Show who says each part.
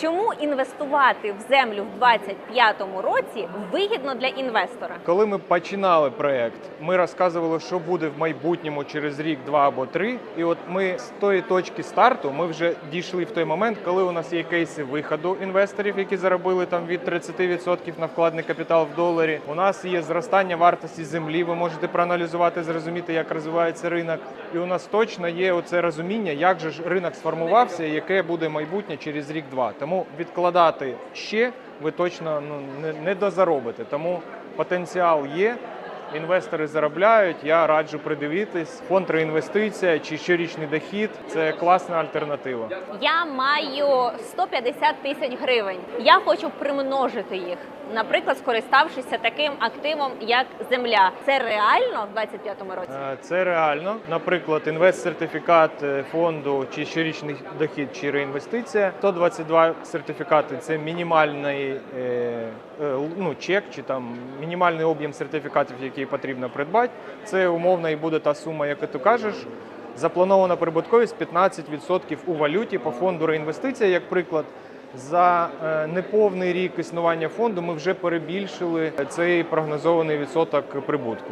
Speaker 1: Чому інвестувати в землю в 2025 році вигідно для інвестора?
Speaker 2: Коли ми починали проект, ми розказували, що буде в майбутньому через рік, два або три. І от ми з тої точки старту ми вже дійшли в той момент, коли у нас є кейси виходу інвесторів, які заробили там від 30% на вкладний капітал в доларі. У нас є зростання вартості землі. Ви можете проаналізувати, зрозуміти, як розвивається ринок. І у нас точно є оце розуміння, як же ж ринок сформувався, і яке буде майбутнє через рік-два. Тому відкладати ще ви точно ну не, не дозаробите. Тому потенціал є. Інвестори заробляють. Я раджу придивитись. Фонд реінвестиція чи щорічний дохід це класна альтернатива.
Speaker 1: Я маю 150 тисяч гривень. Я хочу примножити їх, наприклад, скориставшися таким активом, як земля. Це реально в 2025 році?
Speaker 2: Е, Це реально. Наприклад, інвест-сертифікат е, фонду чи щорічний дохід чи реінвестиція. 122 сертифікати це мінімальний е, е, ну, чек чи там мінімальний об'єм сертифікатів, який потрібно придбати. Це умовно і буде та сума, яку ти кажеш. Запланована прибутковість 15% у валюті по фонду реінвестиція, як приклад. За е, неповний рік існування фонду ми вже перебільшили цей прогнозований відсоток прибутку.